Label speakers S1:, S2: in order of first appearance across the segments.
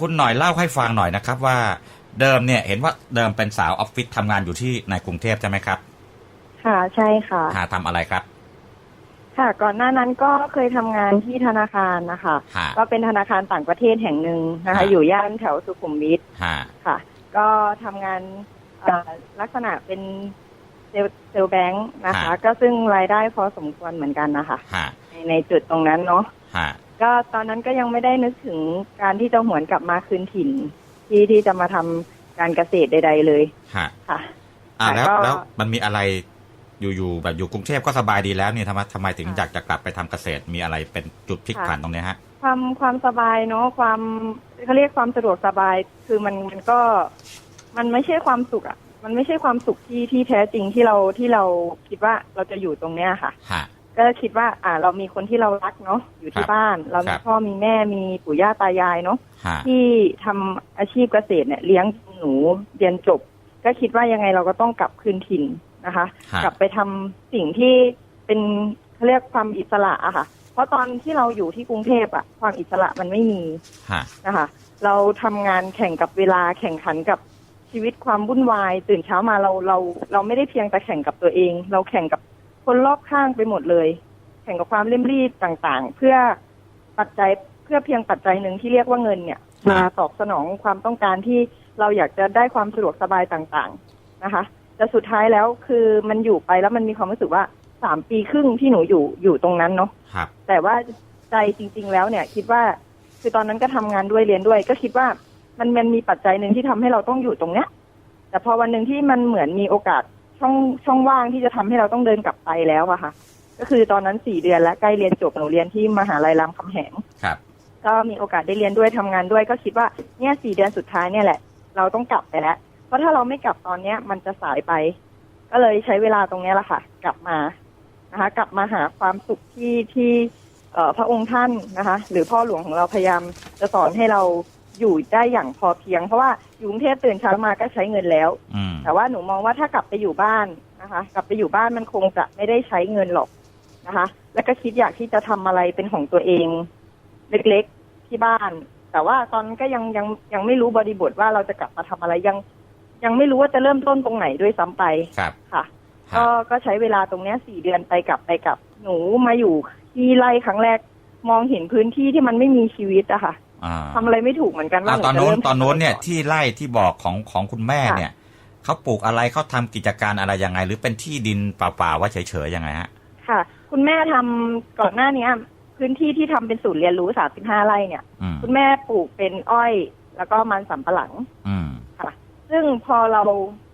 S1: คุณหน่อยเล่าให้ฟังหน่อยนะครับ ว่าเดิมเนี่ยเห็นว่าเดิมเป็นสาวออฟฟิศทำงานอยู่ที่ในกรุงเทพใช่ไหมครับ
S2: ค่ะใช่ค่ะ
S1: หาทำอะไรครับ
S2: ค่ะ ก่อนหน้านั้นก็เคยทำงานที่ธนาคารนะคะ
S1: หา
S2: ก็เป็นธนาคารต่างประเทศแห่งหนึ่งนะคะ
S1: ฮะ
S2: อยู่ย่านแถวสุขุมวิท
S1: หา
S2: ค่ะ ก็ทำงานเอ่อลักษณะเป็นเซลล์เซลล์แบงค์นะคะ ก็ซึ่งรายได้พอสมควรเหมือนกันนะคะ
S1: หา
S2: ในในจุดตรงนั้นเนาะ
S1: หา
S2: ก็ตอนนั้นก็ยังไม่ได้นึกถึงการที่จะหวนกลับมาคืนถิ่น ที่ที่จะมาทำการเกษตรใด ๆ เลย
S1: หา
S2: ค่ะ
S1: อ่าแล้ว
S2: แต่ก็
S1: แล้วมันมีอะไรอยู่ๆแบบอยู่กรุงเทพก็สบายดีแล้วเนี่ยทำไมทำไมถึง
S2: ค่ะ
S1: อยากจะกลับไปทำเกษตรมีอะไรเป็นจุดพลิก
S2: ค่ะ
S1: ผันตรงเนี้ยฮะ
S2: ความความสบายเนาะความเขาเรียกความสะดวกสบาย คือมันมันก็มันไม่ใช่ความสุขอะมันไม่ใช่ความสุขที่ที่แท้จริงที่เราที่เราคิดว่าเราจะอยู่ตรงเนี้ยค่ะ
S1: ฮะ
S2: ก็คิดว่า อ่า เรามีคนที่เรารักเนาะอยู่ที่
S1: ครับ
S2: บ้าน เรา
S1: ค
S2: มี
S1: รับ
S2: พ่อมีแม่มีปู่ย่าตายายเนาะ
S1: ฮะ
S2: ที่ทำอาชีพเกษตรเนี่ย เลี้ยงหนูเรียนจบ ก็คิดว่ายังไงเราก็ต้องกลับคืนถิ่นนะคะ
S1: ฮะ
S2: กลับไปทำสิ่งที่เป็นเขาเรียกความอิสระอะค่ะ เพราะตอนที่เราอยู่ที่กรุงเทพอะความอิสระมันไม่มี
S1: ฮะ
S2: นะคะ เราทำงานแข่งกับเวลาแข่งขันกับชีวิตความวุ่นวาย ตื่นเช้ามาเราเราเราไม่ได้เพียงแต่แข่งกับตัวเอง เราแข่งกับ คนรอบข้างไปหมดเลย แข่งกับความเร่มรีบต่างๆ เพื่อปัจจัยเพื่อเพียงปัจจัยหนึ่งที่เรียกว่าเงินเนี่ยมาตอบสนองความต้องการที่เราอยากจะได้ความสะดวกสบายต่างๆนะคะแต่สุดท้ายแล้วคือมันอยู่ไปแล้วมันมีความรู้สึกว่าสามปีครึ่งที่หนูอยู่อยู่ตรงนั้นเนาะ
S1: ครับ
S2: แต่ว่าใจจริง ๆ แล้วเนี่ย คิดว่าคือตอนนั้นก็ทำงานด้วยเรียนด้วย ก็คิดว่ามันมันมีปัจจัยหนึ่งที่ทำให้เราต้องอยู่ตรงเนี้ย แต่พอวันหนึ่งที่มันเหมือนมีโอกาส ช่องช่องว่างที่จะทำให้เราต้องเดินกลับไปแล้วอะค่ะ ก็คือตอนนั้นสี่เดือนแล้วใกล้เรียนจบหนูเรียนที่มหาลัยรามคำแหง
S1: ครับ
S2: ก็มีโอกาสได้เรียนด้วยทำงานด้วย ก็คิดว่าเนี่ยสี่เดือนสุดท้ายเนี่ยแหละ เราต้องกลับไปแล้ว เพราะถ้าเราไม่กลับตอนเนี้ย มันจะสายไป ก็เลยใช้เวลาตรงเนี้ยแหละค่ะ กลับมานะคะ กลับมาหาความสุขที่ที่เอ่อพระองค์ท่านนะคะ หรือพ่อหลวงของเราพยายามจะสอนให้เรา อยู่ได้อย่างพอเพียง เพราะว่าอยู่กรุงเทพตื่นเช้ามาก็ใช้เงินแล้ว
S1: อืม
S2: แต่ว่าหนูมองว่าถ้ากลับไปอยู่บ้านนะคะ กลับไปอยู่บ้านมันคงจะไม่ได้ใช้เงินหรอกนะคะ แล้วก็คิดอยากที่จะทำอะไรเป็นของตัวเอง เล็กๆที่บ้าน แต่ว่าตอนนั้นก็ยังยังยังไม่รู้บริบทว่าเราจะกลับมาทำอะไรยัง ยังไม่รู้ว่าจะเริ่มต้นตรงไหนด้วยซ้ำไป
S1: ครับ
S2: ค่ะ
S1: ฮะ
S2: ก็ก็ใช้เวลาตรงเนี้ยสี่เดือนไปกลับไปกลับ หนูมาอยู่ที่ไร่ครั้งแรก มองเห็นพื้นที่ที่มันไม่มีชีวิตอะค่ะ
S1: อ่า
S2: ทำอะไรไม่ถูกเหมือนกันว่า
S1: อ่า
S2: หนู
S1: ตอน
S2: จะ
S1: โน้น
S2: เริ่ม
S1: ตอนโน้นเนี่ย
S2: ทำะไรก่
S1: ที่ไร่ที่บอกของของคุณแม่
S2: ค่ะ
S1: เนี่ยเขาปลูกอะไรเขาทำกิจการอะไรยังไง หรือเป็นที่ดินเปล่าๆว่าเฉยๆยังไงฮะ
S2: ค่ะ คุณแม่ทำก่อนหน้านี้พื้นที่ที่ทำเป็นศูนย์เรียนรู้สามสิบห้าไร่เนี่ย
S1: อืม
S2: คุณแม่ปลูกเป็นอ้อย แล้วก็มันสำปะหลัง
S1: อืม
S2: ค่ะ ซึ่งพอเรา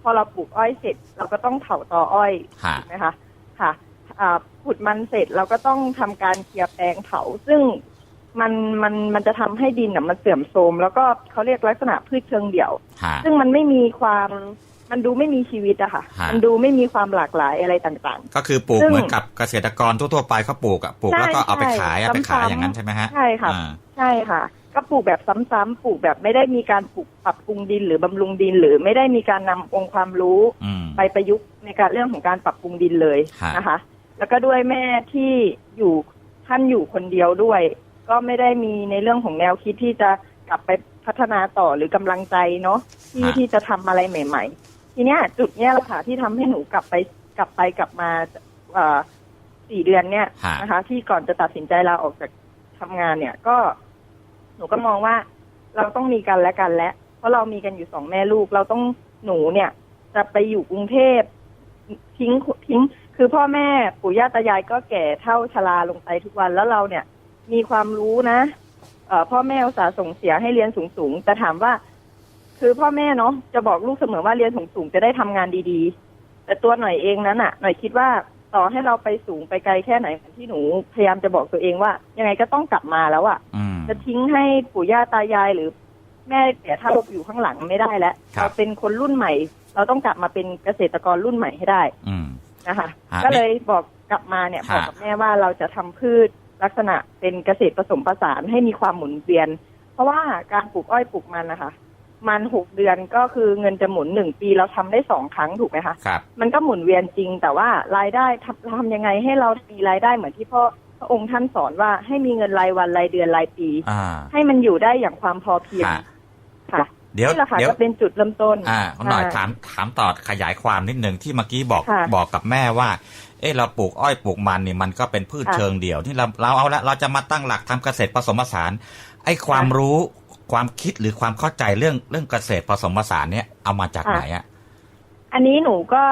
S2: พอเราปลูกอ้อยเสร็จ เราก็ต้องเผาตออ้อย
S1: ฮะ
S2: ถูกไหมคะค่ะอ่าขุดมันเสร็จเราก็ต้องทำการเคลียร์แปลงเผาซึ่ง มันมันมันจะทำให้ดินอะมันเสื่อมโทรมแล้วก็เขาเรียกลักษณะพืชเชิงเดี่ยว
S1: ฮะ
S2: ซึ่งมันไม่มีความมันดูไม่มีชีวิตอะค่ะ
S1: ฮะ
S2: มันดูไม่มีความหลากหลายอะไรต่าง
S1: ก็คือปลูก
S2: ซึ่ง
S1: เหมือนกับเกษตรกรทั่วๆไปเขาปลูกอะปลูก
S2: ใช่
S1: แล้วก็เอาไป
S2: ใช่
S1: ขายเอาไปขาย
S2: ซ้ำๆ
S1: อย่างนั้นใช่ไหมฮะ
S2: ใช่ค่ะ
S1: อ่า
S2: ใช่ค่ะ ก็ปลูกแบบซ้ำๆปลูกแบบไม่ได้มีการปลูกปรับปรุงดินหรือบำรุงดิน หรือไม่ได้มีการนำองค์ความรู้
S1: อืม
S2: ไปประยุกต์ในการเรื่องของการปรับปรุงดินเลย
S1: ฮะ
S2: นะคะ แล้วก็ด้วยแม่ที่อยู่ท่านอยู่คนเดียวด้วย ก็ไม่ได้มีในเรื่องของแนวคิดที่จะกลับไปพัฒนาต่อหรือกำลังใจเนาะที่
S1: ฮะ
S2: ที่จะทำอะไรใหม่ ๆ ทีเนี้ยจุดเนี้ยแหละค่ะที่ทำให้หนูกลับไปกลับไปกลับมาเอ่อสี่เดือนเนี่ย
S1: ฮะ
S2: นะคะ ที่ก่อนจะตัดสินใจลาออกจากทำงานเนี่ย ก็หนูก็มองว่าเราต้องมีกันและกันและ เพราะเรามีกันอยู่สองแม่ลูก เราต้องหนูเนี่ย จะไปอยู่กรุงเทพทิ้งทิ้ง คือพ่อแม่ปู่ย่าตายายก็แก่เท่าชราลงไปทุกวันแล้วเราเนี่ย มีความรู้นะเอ่อพ่อแม่อุตส่าห์ส่งเสียให้เรียนสูงๆแต่ถามว่า คือพ่อแม่เนาะจะบอกลูกเสมอว่าเรียนสูงๆจะได้ทำงานดีๆ แต่ตัวหน่อยเองนั้นอะหน่อยคิดว่าต่อให้เราไปสูงไปไกลแค่ไหนเหมือนที่หนูพยายามจะบอกตัวเองว่า ยังไงก็ต้องกลับมาแล้วอะ
S1: อืม
S2: จะทิ้งให้ปู่ย่าตายายหรือแม่เสียท่าลูกอยู่ข้างหลังไม่ได้แล้ว
S1: ครับ
S2: เราเป็นคนรุ่นใหม่ เราต้องกลับมาเป็นเกษตรกรรุ่นใหม่ให้ได้
S1: อืม
S2: นะคะ
S1: ฮะ
S2: ก็เลยบอกกลับมาเนี่ย
S1: ฮะ
S2: บอกกับแม่ว่าเราจะทำพืช ลักษณะเป็นเกษตรผสมผสานให้มีความหมุนเวียน เพราะว่าการปลูกอ้อยปลูกมันนะคะมันหกเดือนก็คือเงินจะหมุนหนึ่งปีเราทำได้สองครั้งถูกไหมคะ
S1: ครับ
S2: มันก็หมุนเวียนจริง แต่ว่ารายได้ทำทำยังไงให้เรามีรายได้เหมือนที่พ่อพระองค์ท่านสอนว่าให้มีเงินรายวันรายเดือนรายปี
S1: อ่า
S2: ให้มันอยู่ได้อย่างความพอเพียง
S1: ฮะเดี๋ยว
S2: นี่แหละค่ะ
S1: เดี๋ยว
S2: ก็เป็นจุดเริ่มต้น
S1: อ่าคุณหน่อย
S2: ค่ะ
S1: ถามถามต่อขยายความนิดหนึ่งที่เมื่อกี้บอก
S2: ค่ะ
S1: บอกกับแม่ว่า เออเราปลูกอ้อยปลูกมันนี่มันก็เป็นพืช
S2: ค่ะ
S1: เชิงเดี่ยว ที่เราเราเอาละเราจะมาตั้งหลักทำเกษตรผสมผสานไอ้ความรู้ความคิดหรือความเข้าใจเรื่องเรื่องเกษตรผสมผสานเนี่ยเอามาจากไหนอะ
S2: อันนี้หนูก็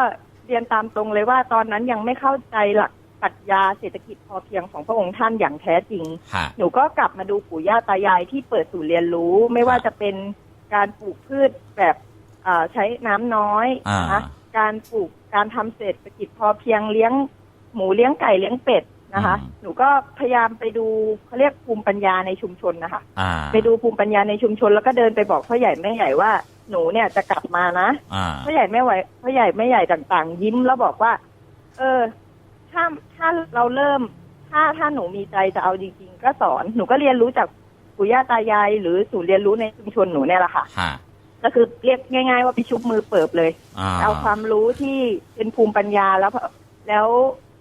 S2: เรียนตามตรงเลยว่าตอนนั้นยังไม่เข้าใจหลักปรัชญาเศรษฐกิจพอเพียงของพระองค์ท่านอย่างแท้จริง
S1: ฮะ
S2: หนูก็กลับมาดูปู่ย่าตายายที่เปิดสู่เรียนรู้ ไม่ว่าจะเป็นการปลูกพืชแบบเอ่อใช้น้ำน้อย
S1: อ่า
S2: นะคะ การปลูกการทำเศรษฐกิจพอเพียงเลี้ยงหมูเลี้ยงไก่เลี้ยงเป็ดนะคะ หนูก็พยายามไปดูเขาเรียกภูมิปัญญาในชุมชนนะคะ
S1: อ่า
S2: ไปดูภูมิปัญญาในชุมชน แล้วก็เดินไปบอกพ่อใหญ่แม่ใหญ่ว่าหนูเนี่ยจะกลับมานะ
S1: อ่า
S2: พ่อใหญ่แม่ไหวพ่อใหญ่แม่ใหญ่ต่างๆ ยิ้มแล้วบอกว่า เออ ถ้าถ้าเราเริ่ม ถ้าถ้าหนูมีใจจะเอาจริงๆก็สอนหนูก็เรียนรู้จากปู่ย่าตายายหรือศูนย์เรียนรู้ในชุมชนหนูเนี่ยแหละค่ะ
S1: ฮะ
S2: ก็คือเรียกง่าย ๆ ว่าไปชุบมือเปิบเลย
S1: อ่า
S2: เอาความรู้ที่เป็นภูมิปัญญาแล้วพอแล้ว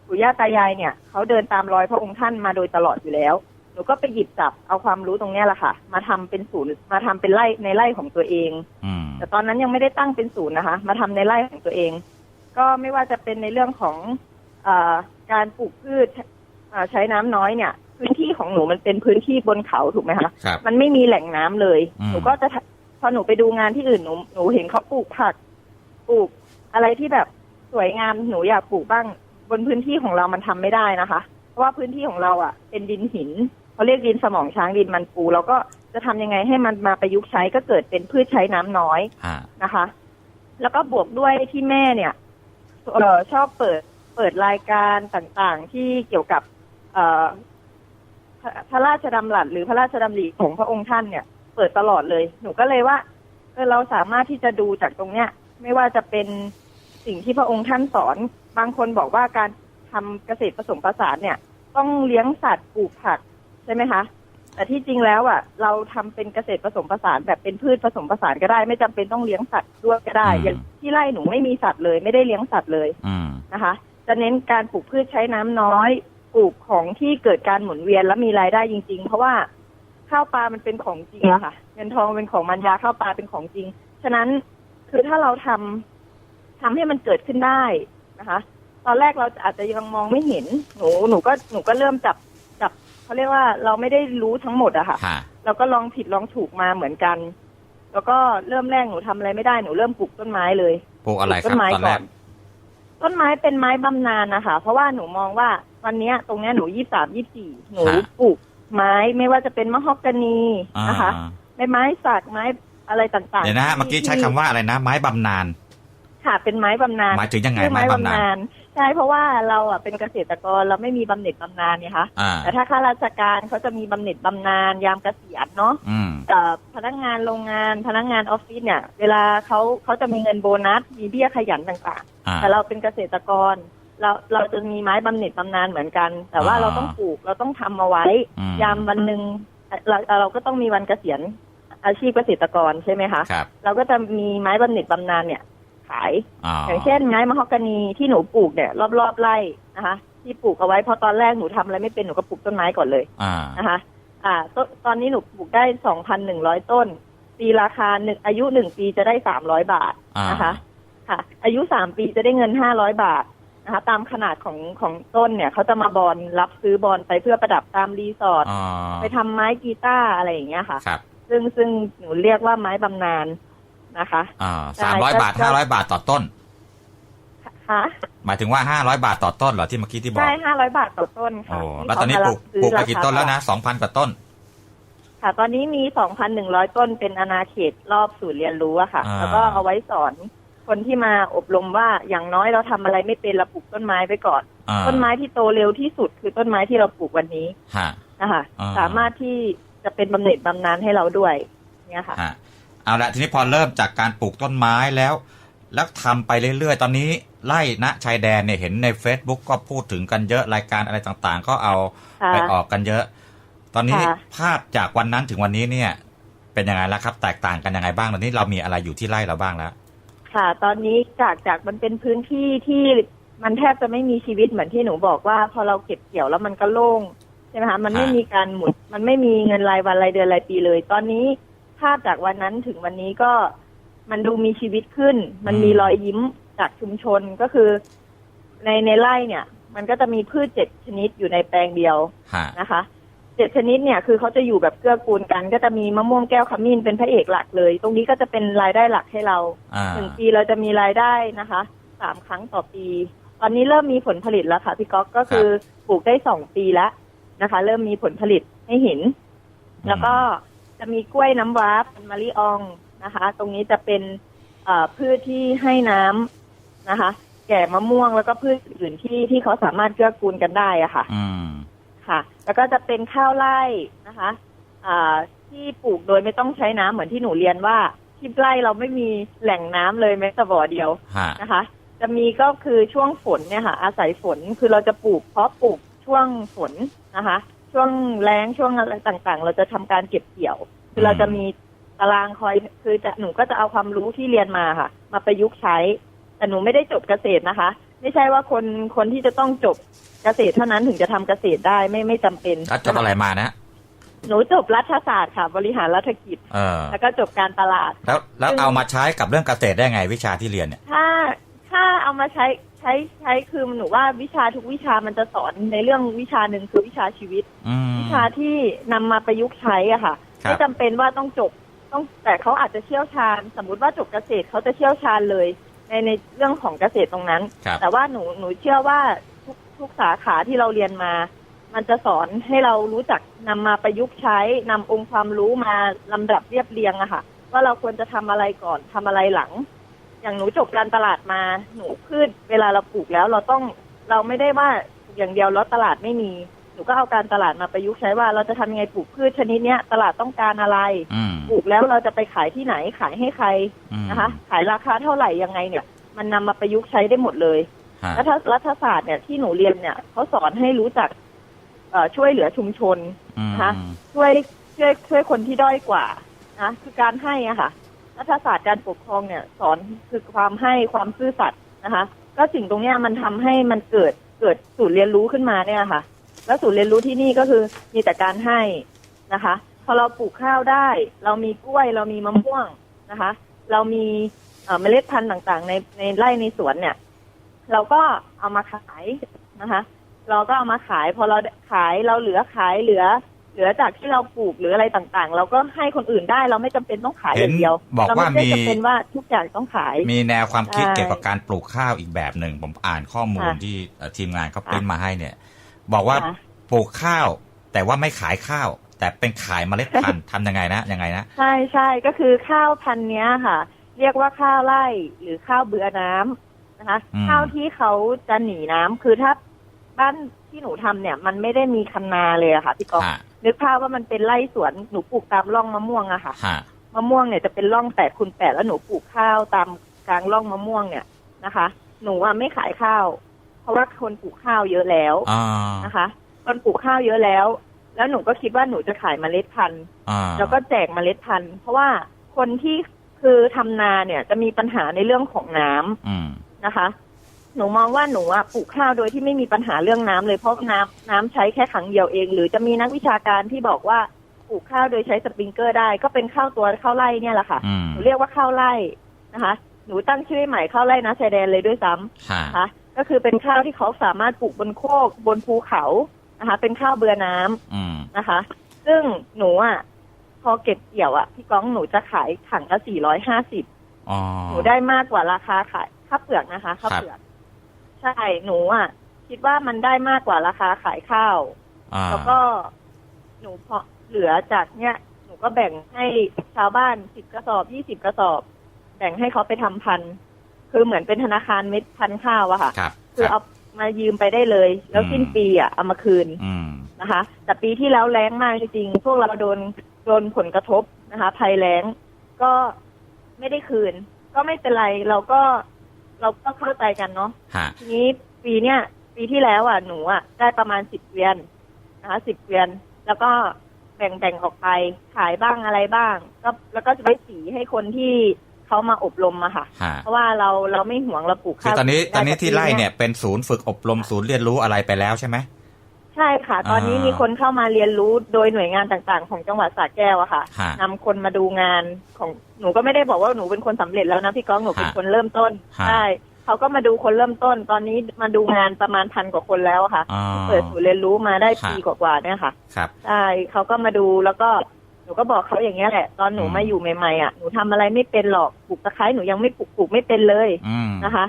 S2: ปู่ย่าตายายเนี่ยเขาเดินตามรอยพระองค์ท่านมาโดยตลอดอยู่แล้ว หนูก็ไปหยิบจับเอาความรู้ตรงเนี้ยแหละค่ะ มาทำเป็นศูนย์มาทำเป็นไร่ในไร่ของตัวเอง
S1: อืม
S2: แต่ตอนนั้นยังไม่ได้ตั้งเป็นศูนย์นะคะ มาทำในไร่ของตัวเอง ก็ไม่ว่าจะเป็นในเรื่องของเออการปลูกพืชเอ่อใช้น้ำน้อยเนี่ย พื้นที่ของหนูมันเป็นพื้นที่บนเขาถูกไหมคะ
S1: ครับ
S2: มันไม่มีแหล่งน้ำเลย
S1: อืม
S2: หนูก็จะทะพ อหนูไปดูงานที่อื่นหนูหนูเห็นเขาปลูกผัก ปลูกอะไรที่แบบสวยงามหนูอยากปลูกบ้าง บนพื้นที่ของเรามันทำไม่ได้นะคะ เพราะว่าพื้นที่ของเราอะ เป็นดินหินเขาเรียกดินสมองช้างดินมันปูเราก็จะทำยังไงให้มันมาประยุกต์ใช้ก็เกิดเป็นพืชใช้น้ำน้อย
S1: ฮะ
S2: นะคะ แล้วก็บวกด้วยที่แม่เนี่ยเออชอบเปิดเปิดรายการต่างๆ ที่เกี่ยวกับ เอ่อพระพระราชดำรัสหรือพระราชดำริของพระองค์ท่านเนี่ย เปิดตลอดเลย หนูก็เลยว่าเออเราสามารถที่จะดูจากตรงเนี้ย ไม่ว่าจะเป็นสิ่งที่พระองค์ท่านสอน บางคนบอกว่าการทำเกษตรผสมผสานเนี่ย ต้องเลี้ยงสัตว์ปลูกผักใช่ไหมคะ แต่ที่จริงแล้วอะ เราทำเป็นเกษตรผสมผสานแบบเป็นพืชผสมผสานก็ได้ ไม่จำเป็นต้องเลี้ยงสัตว์ด้วยก็ได้
S1: อืม
S2: อย่างที่ไร่หนูไม่มีสัตว์เลย ไม่ได้เลี้ยงสัตว์เลย
S1: อืม
S2: นะคะ จะเน้นการปลูกพืชใช้น้ำน้อยปลูกของที่เกิดการหมุนเวียนและมีรายได้จริง ๆ เพราะว่า ข้าวปลามันเป็นของจริงอะค่ะ เงินทองเป็นของมันยาข้าวปลาเป็นของจริง ฉะนั้นคือถ้าเราทำทำให้มันเกิดขึ้นได้นะคะ ตอนแรกเราอาจจะยังมองไม่เห็น หนูหนูก็หนูก็เริ่มจับจับเขาเรียกว่าเราไม่ได้รู้ทั้งหมดอะค่ะ
S1: ฮะ
S2: เราก็ลองผิดลองถูกมาเหมือนกัน แล้วก็เริ่มแรกหนูทำอะไรไม่ได้หนูเริ่มปลูกต้นไม้เลย
S1: ปลูกอะไรค
S2: ต้
S1: รับ
S2: นไม้
S1: ตอนแร
S2: ก่อกนต้นไม้เป็นไม้บำนาญนะคะเพราะว่าหนูมองว่าวันเนี้ยตรงเนี้ยหนูยี่สามยี่สี่หนู
S1: ฮะ
S2: ปลูก ไม้ไม่ว่าจะเป็นมะฮอกกานี
S1: อ่า
S2: นะคะไม้ไม้สักไม้อะไรต่างๆ
S1: เดี๋ยวนะฮะ
S2: ที่
S1: เมื่อกี้ใช้คำว่าอะไรนะ ไม้บำนาญ
S2: ค่ะเป็นไม้บำนาญ
S1: หมายถึงยังไง
S2: ชื่อ
S1: ไม้บำนาญ
S2: ญใช่เพราะว่าเราอะเป็นเกษตรกรเราไม่มีบำเหน็จบำนาญเนี่ยคะ
S1: อ่า
S2: แต่ถ้าข้าราชการเขาจะมีบำเหน็จบำนาญยามเกษียณเนาะ
S1: อืม
S2: เอ่อพนักงานโรงงานพนักงานออฟฟิศเนี่ย เวลาเขาเขาจะมีเงินโบนัสมีเบี้ยขยันต่าง
S1: อ่า
S2: ๆแต่เราเป็นเกษตรกร เราเราจะมีไม้บำเหน็จบำนาญเหมือนกัน แต่ว่า
S1: อ่า
S2: เราต้องปลูกเราต้องทำเอาไว้
S1: อืม
S2: ยามวันหนึ่งเราเราก็ต้องมีวันเกษียณอาชีพเกษตรกรใช่ไหมคะ
S1: ครับ
S2: เราก็จะมีไม้บำเหน็จบำนาญเนี่ย ขาย
S1: อ๋อ
S2: อย่างเช่นไม้มะฮอกกานีที่หนูปลูกเนี่ยรอบๆไร่นะคะ ที่ปลูกเอาไว้เพราะตอนแรกหนูทำอะไรไม่เป็นหนูก็ปลูกต้นไม้ก่อนเลย
S1: อ่า
S2: นะคะ อ่าตนตอนนี้หนูปลูกได้สองพันหนึ่งร้อยต้นปีราคาหนึ่งอายุหนึ่งปีจะได้สามร้อยบาท
S1: อ่าน
S2: นะคะ ค่ะ อายุสามปีจะได้เงินห้าร้อยบาท นะคะตามขนาดของของต้นเนี่ยเขาจะมาบอลรับซื้อบอลไปเพื่อประดับตามรีสอร์ท
S1: อ๋อ
S2: ไปทำไม้กีตาร์อะไรอย่างเงี้ยค่ะ
S1: ครับ
S2: ซึ่งซึ่งหนูเรียกว่าไม้บำนาญนะคะ
S1: อ่า
S2: ใช่
S1: สามร้อย
S2: ก็
S1: บาท
S2: ก็
S1: ห้าร้อยบาทต่อต้น
S2: ค่ะ
S1: หมายถึงว่าห้าร้อยบาทต่อต้นเหรอที่เมื่อกี้ที่บอก
S2: ใช่ห้าร้อยบาทต่อต้น
S1: โอ้
S2: ค่ะ
S1: แล้วตอนนี้ปลูกปลูกไปกี่ต้นแล้วนะสองพันกว่าต้น
S2: ค่ะ ตอนนี้มีสองพันหนึ่งร้อยต้นเป็นอาณาเขตรอบศูนย์เรียนรู้อะค่ะ
S1: อ่า
S2: แล้วก็เอาไว้สอน คนที่มาอบรมว่าอย่างน้อยเราทำอะไรไม่เป็นเราปลูกต้นไม้ไปก่อน
S1: อ่า
S2: ต้นไม้ที่โตเร็วที่สุดคือต้นไม้ที่เราปลูกวันนี้
S1: ฮะ
S2: นะคะ
S1: อ่า
S2: สามารถที่จะเป็นบำเหน็จบำนาญให้เราด้วยเนี่ยค่ะ
S1: ฮะเอาละทีนี้พอเริ่มจากการปลูกต้นไม้แล้ว แล้วทำไปเรื่อยๆ ตอนนี้ไล่ณชายแดนเนี่ยเห็นใน Facebook ก็พูดถึงกันเยอะรายการอะไรต่างๆ ก็เอา
S2: ค่ะ
S1: ไปออกกันเยอะ ตอนนี้
S2: ค่ะ
S1: ภาพจากวันนั้นถึงวันนี้เนี่ย เป็นยังไงแล้วครับ แตกต่างกันยังไงบ้างตอนนี้เรามีอะไรอยู่ที่ไร่เราบ้างแล้ว
S2: ค่ะ ตอนนี้จากจากมันเป็นพื้นที่ที่มันแทบจะไม่มีชีวิตเหมือนที่หนูบอกว่า พอเราเก็บเกี่ยวแล้วมันก็โล่งใช่ไหมคะมันไม่
S1: ฮะ
S2: มีการหมุนมันไม่มีเงินรายวันรายเดือนรายปีเลย ตอนนี้ภภาพจากวันนั้นถึงวันนี้ก็มันดูมีชีวิตขึ้น มันมีรอยยิ้มจากชุมชนก็คือ ในในไร่เนี่ย มันก็จะมีพืชเจ็ดชนิดอยู่ในแปลงเดียว
S1: ฮะ
S2: นะคะ เจ็ดชนิดเนี่ยคือเขาจะอยู่แบบเกื้อกูลกัน ก็จะมีมะม่วงแก้วขมิ้นเป็นพระเอกหลักเลย ตรงนี้ก็จะเป็นรายได้หลักให้เรา
S1: อ่า
S2: หนึ่งปีเราจะมีรายได้นะคะสามครั้งต่อปี ตอนนี้เริ่มมีผลผลิตแล้วค่ะพี่ก๊อกก็คือปลูกได้สองปีแล้วนะคะ เริ่มมีผลผลิตให้เห็น แล้วก็จะมีกล้วยน้ำว้าเป็นมะลิอองนะคะ ตรงนี้จะเป็นเอ่อพืชที่ให้น้ำนะคะ แก่มะม่วงแล้วก็พืชอื่นที่ที่เขาสามารถเกื้อกูลกันได้อะค่ะ
S1: อืม
S2: ค่ะ แล้วก็จะเป็นข้าวไร่นะคะอ่าที่ปลูกโดยไม่ต้องใช้น้ำเหมือนที่หนูเรียนว่า ที่ไร่เราไม่มีแหล่งน้ำเลยแม้แต่บ่อเดียวนะคะ จะมีก็คือช่วงฝนเนี่ยค่ะ อาศัยฝนคือเราจะปลูกเพราะปลูกช่วงฝนนะคะ ช่วงแล้งช่วงอะไรต่างๆ เราจะทำการเก็บเกี่ยว คือเราจะมีตารางคอยคือจะหนูก็จะเอาความรู้ที่เรียนมาค่ะ มาประยุกต์ใช้ แต่หนูไม่ได้จบเกษตรนะคะ ไม่ใช่ว่าคนคนที่จะต้องจบเกษตรเท่านั้นถึงจะทำเกษตรได้ไม่ไม่จำเป็น
S1: แล้วจบอะไรมานะ
S2: หนูจบรัฐศาสตร์ค่ะ บริหารรัฐกิจ
S1: เออ
S2: แล้วก็จบการตลาด
S1: แล้วแล้วเอามาใช้กับเรื่องเกษตรได้ไงวิชาที่เรียนเนี่ย
S2: ถ้าถ้าเอามาใช้ใช้ใช้คือหนูว่าวิชาทุกวิชามันจะสอนในเรื่องวิชาหนึ่งคือวิชาชีวิต
S1: อืม
S2: วิชาที่นำมาประยุกต์ใช้อะค่ะ
S1: ครับ
S2: ไม่จำเป็นว่าต้องจบต้องแต่เขาอาจจะเชี่ยวชาญ สมมุติว่าจบเกษตรเขาจะเชี่ยวชาญเลย ในในเรื่องของเกษตรตรงนั้น
S1: ครับ
S2: แต่ว่าหนูหนูเชื่อว่าทุกทุกสาขาที่เราเรียนมา มันจะสอนให้เรารู้จักนำมาประยุกต์ใช้นำองค์ความรู้มาลำดับเรียบเรียงอะค่ะ ว่าเราควรจะทำอะไรก่อนทำอะไรหลัง อย่างหนูจบการตลาดมาหนูพืชเวลาเราปลูกแล้วเราต้องเราไม่ได้ว่าปลูกอย่างเดียวแล้วตลาดไม่มี หนูก็เอาการตลาดมาประยุกต์ใช้ว่าเราจะทำยังไงปลูกพืชชนิดเนี้ยตลาดต้องการอะไร
S1: อืม
S2: ปลูกแล้วเราจะไปขายที่ไหนขายให้ใคร
S1: อืม
S2: นะคะ ขายราคาเท่าไหร่ยังไงเนี่ย มันนำมาประยุกต์ใช้ได้หมดเลย
S1: ฮะ
S2: รัฐรัฐศาสตร์เนี่ยที่หนูเรียนเนี่ยเขาสอนให้รู้จักเอ่อช่วยเหลือชุมชน
S1: อืม
S2: นะคะ ช่วยช่วยช่วยคนที่ด้อยกว่านะคือการให้อะค่ะรัฐศาสตร์การปกครองเนี่ย สอนคือความให้ความซื่อสัตย์นะคะ ก็สิ่งตรงเนี้ยมันทำให้มันเกิดเกิดศูนย์เรียนรู้ขึ้นมาเนี่ยค่ะ แล้วศูนย์เรียนรู้ที่นี่ก็คือมีแต่การให้นะคะ พอเราปลูกข้าวได้ เรามีกล้วยเรามีมะม่วงนะคะ เรามีเอ่อเมล็ดพันธุ์ต่างๆ ในในไร่ในสวนเนี่ย เราก็เอามาขายนะคะ เราก็เอามาขายพอเราขายเราเหลือขายเหลือ เหลือจากที่เราปลูกหรืออะไรต่างๆ เราก็ให้คนอื่นได้เราไม่จำเป็นต้องขายอย่างเดียว
S1: เห็นบอก
S2: เรา
S1: ว่า
S2: ไม่ได้
S1: มี
S2: จำเป็นว่าทุกอย่างต้องขาย
S1: มีแนวความคิด
S2: ใช่
S1: เกี่ยวกับการปลูกข้าวอีกแบบหนึ่งผมอ่านข้อมูล
S2: ค่ะ
S1: ที่เอ่อทีมงานเขา
S2: ค่ะ
S1: ปริ้นมาให้เนี่ย บอกว่า
S2: ค่ะ
S1: ปลูกข้าว แต่ว่าไม่ขายข้าว แต่เป็นขายเมล็ดพันธุ์ ทำยังไงนะยังไงนะ
S2: ใช่ใช่ก็คือข้าวพันธุ์เนี้ยค่ะ เรียกว่าข้าวไร่หรือข้าวเบือน้ำนะคะ
S1: อืม
S2: ข้าวที่เขาจะหนีน้ำคือถ้าบ้านที่หนูทำเนี่ย มันไม่ได้มีคันนาเลยอะค่ะพี่ก๊อฟ
S1: ฮะ
S2: นึกภาพว่ามันเป็นไร่สวนหนูปลูกตามร่องมะม่วงอะค่ะ
S1: ฮะ
S2: มะม่วงเนี่ยจะเป็นร่องแปดคูณแปดแล้วหนูปลูกข้าวตามกลางร่องมะม่วงเนี่ยนะคะ หนูอะไม่ขายข้าว เพราะว่าคนปลูกข้าวเยอะแล้ว
S1: อ่า
S2: นะคะคนปลูกข้าวเยอะแล้ว แล้วหนูก็คิดว่าหนูจะขายเมล็ดพันธุ์
S1: อ่า
S2: แล้วก็แจกเมล็ดพันธุ์เพราะว่าคนที่คือทำนาเนี่ยจะมีปัญหาในเรื่องของน้ำ
S1: อืม
S2: นะคะ หนูมองว่าหนูอะปลูกข้าวโดยที่ไม่มีปัญหาเรื่องน้ำเลยเพราะน้ำน้ำใช้แค่ครั้งเดียวเอง หรือจะมีนักวิชาการที่บอกว่าปลูกข้าวโดยใช้สปริงเกอร์ได้ ก็เป็นข้าวตัวข้าวไร่เนี่ยแหละค่ะ
S1: อืม
S2: หนูเรียกว่าข้าวไร่นะคะ หนูตั้งชื่อให้ใหม่ข้าวไร่นะชายแดนเลยด้วยซ้ำ
S1: ฮะ
S2: นะคะ ก็คือเป็นข้าวที่เขาสามารถปลูกบนโคกบนภูเขานะคะ เป็นข้าวเบือน้ำ
S1: อืม
S2: นะคะ ซึ่งหนูอะพอเก็บเกี่ยวอะพี่ก้องหนูจะขายถังละสี่ร้อยห้าสิบ
S1: อ๋อ
S2: หนูได้มากกว่าราคาขายข้าวเปลือกนะคะข้าว
S1: ครับ
S2: เปลือกใช่หนูอะคิดว่ามันได้มากกว่าราคาขายข้าว
S1: อ่า
S2: แล้วก็หนูพอเหลือจากเนี้ยหนูก็แบ่งให้ชาวบ้านสิบกระสอบยี่สิบกระสอบ แบ่งให้เขาไปทำพันธุ์ คือเหมือนเป็นธนาคารเม็ดพันธุ์ข้าวอะค่ะ
S1: ครับ
S2: คือ
S1: ครับ
S2: เอามายืมไปได้เลย แล้ว
S1: อืม
S2: สิ้นปีอะเอามาคืน
S1: อืม
S2: นะคะ แต่ปีที่แล้วแรงมากจริงๆพวกเราโดนโดนผลกระทบนะคะภัยแล้งก็ไม่ได้คืน ก็ไม่เป็นไรเราก็เราก็เข้าใจกันเนาะ
S1: ฮะ
S2: ทีนี้ปีเนี้ยปีที่แล้วอะหนูอะได้ประมาณสิบเวียนนะคะสิบเวียน แล้วก็แบ่งแบ่งออกไปขายบ้างอะไรบ้าง ก็แล้วก็จะไปสีให้คนที่ เขามาอบรมอะค่ะ
S1: ฮะ
S2: เพราะว่าเราเราไม่หวงเราปลูก
S1: คือ
S2: ข้าว
S1: ตอนนี้
S2: ได้
S1: ตอนนี้ที่
S2: แต่ปี
S1: ไร่เนี่ยเป็นศูนย์ฝึกอบรมศูนย์เรียนรู้อะไรไปแล้วใช่ไหม
S2: ใช่ค่ะ ตอนนี้
S1: อ่ามี
S2: มีคนเข้ามาเรียนรู้โดยหน่วยงานต่างๆ ของจังหวัดสระแก้วอะค่ะ
S1: ฮะ
S2: นำคนมาดูงานของหนูก็ไม่ได้บอกว่าหนูเป็นคนสำเร็จแล้วนะพี่ก้องหนูเป็น
S1: ฮะ
S2: คนเริ่มต้น
S1: ฮะ
S2: ใช่เขาก็มาดูคนเริ่มต้น ตอนนี้มาดูงานประมาณพันกว่าคนแล้วอะค่ะ
S1: อ๋อ
S2: เปิดศูนย์เรียนรู้มาได้
S1: ฮะ
S2: ปีกว่าๆเนี่ยค่ะ
S1: ครับ
S2: ใช่เขาก็มาดูแล้วก็ หนูก็บอกเขาอย่างเงี้ยแหละ ตอนหนู
S1: อืม
S2: มาอยู่ใหม่ๆอะหนูทำอะไรไม่เป็นหรอกปลูกตะไคร้หนูยังไม่ปลูกปลูกไม่เป็นเลย
S1: อืม
S2: นะคะ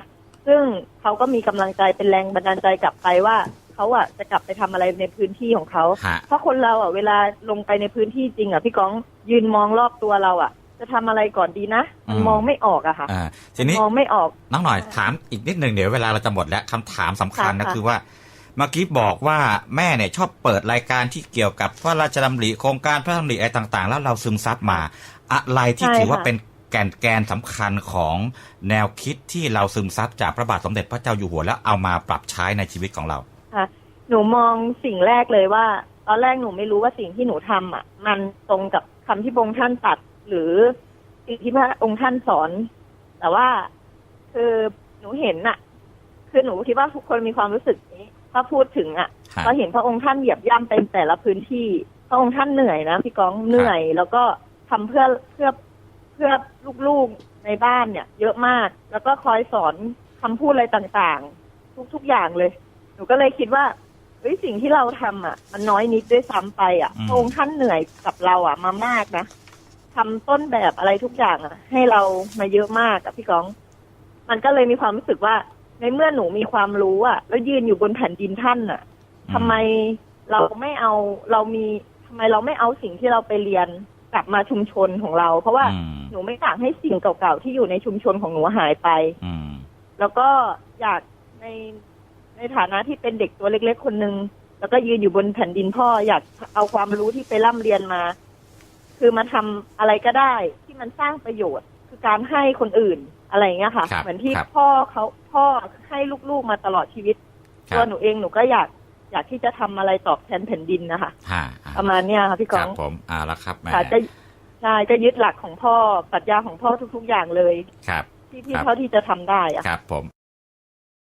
S2: ซึ่งเขาก็มีกำลังใจเป็นแรงบันดาลใจกลับไปว่าเขาอะจะกลับไปทำอะไรในพื้นที่ของเขา
S1: ฮะ
S2: เพราะคนเราอะเวลาลงไปในพื้นที่จริงอะพี่ก้องยืนมองรอบตัวเราอะ จะทำอะไรก่อนดีนะมัน
S1: อืม
S2: มองไม่ออกอะค่ะ
S1: อ่าทีนี้
S2: มองไม่ออก
S1: น้องหน่อยถามอีกนิดหนึ่งเดี๋ยวเวลาเราจะหมดแล้วคำถามสำคัญนะ
S2: ค่ะ
S1: คือว่า เมื่อกี้บอกว่าแม่เนี่ยชอบเปิดรายการที่เกี่ยวกับพระราชดำริโครงการพระราชดำริอะไรต่างๆ แล้วเราซึมซับมา อะไรที่ถือว่าเป็นแกนแกนสำคัญของแนวคิดที่เราซึมซับจากพระบาทสมเด็จพระเจ้าอยู่หัวแล้วเอามาปรับใช้ในชีวิตของเรา
S2: ค่ะหนูมองสิ่งแรกเลยว่า ตอนแรกหนูไม่รู้ว่าสิ่งที่หนูทำอะ มันตรงกับคำที่พระองค์ท่านตัด หรือสิ่งที่พระองค์ท่านสอน แต่ว่าคือหนูเห็นอะ คือหนูคิดว่าทุกคนมีความรู้สึกนี้ ถ้าพูดถึงอะ
S1: ฮะ
S2: เราเห็นพระองค์ท่านเหยียบย่ำเป็นแต่ละพื้นที่ พระองค์ท่านเหนื่อยนะพี่ก้องเหนื่อย แล้วก็ทำเพื่อเพื่อเพื่อลูกๆในบ้านเนี่ย เยอะมาก แล้วก็คอยสอนคำพูดอะไรต่างๆ ทุกๆอย่างเลย หนูก็เลยคิดว่าเฮ้ยสิ่งที่เราทำอะ มันน้อยนิดด้วยซ้ำไปอะ
S1: อืม
S2: พระองค์ท่านเหนื่อยกับเราอะมามากนะทำต้นแบบอะไรทุกอย่างอะ ให้เรามาเยอะมากอะพี่ก้อง มันก็เลยมีความรู้สึกว่า ในเมื่อหนูมีความรู้อะแล้วยืนอยู่บนแผ่นดินท่านอะทำไมเราไม่เอาเรามีทำไมเราไม่เอาสิ่งที่เราไปเรียนกลับมาชุมชนของเรา เพราะว่า
S1: อืม
S2: หนูไม่อยากให้สิ่งเก่าๆที่อยู่ในชุมชนของหนูหายไป
S1: อืม
S2: แล้วก็อยากในในฐานะที่เป็นเด็กตัวเล็กๆ คนหนึ่งแล้วก็ยืนอยู่บนแผ่นดินพ่ออยากเอาความรู้ที่ไปร่ำเรียนมา คือมาทำอะไรก็ได้ที่มันสร้างประโยชน์ คือการให้คนอื่น อะไรอย่างเงี้ยค่ะ
S1: ครับ
S2: เหมือนที่
S1: ครับ
S2: พ่อเขาพ่อให้ลูกๆมาตลอดชีวิต
S1: ครั
S2: ตัว
S1: บ
S2: หนูเองหนูก็อยากอยากที่จะทำอะไรตอบแทนแผ่นดินนะคะ
S1: ฮะอะ
S2: ประมาณเนี้ยค่ะพี่
S1: ค
S2: กอ
S1: รับ
S2: ง
S1: ผมอ่าแล้วครับแม่
S2: ค่ะจะใช่ก็ยึดหลักของพ่อปรัชญาของพ่อทุก ๆ อย่างเลย
S1: ครับ
S2: ที่ที่
S1: ครับ
S2: เท่าที่จะทำได้อะ
S1: ครับผม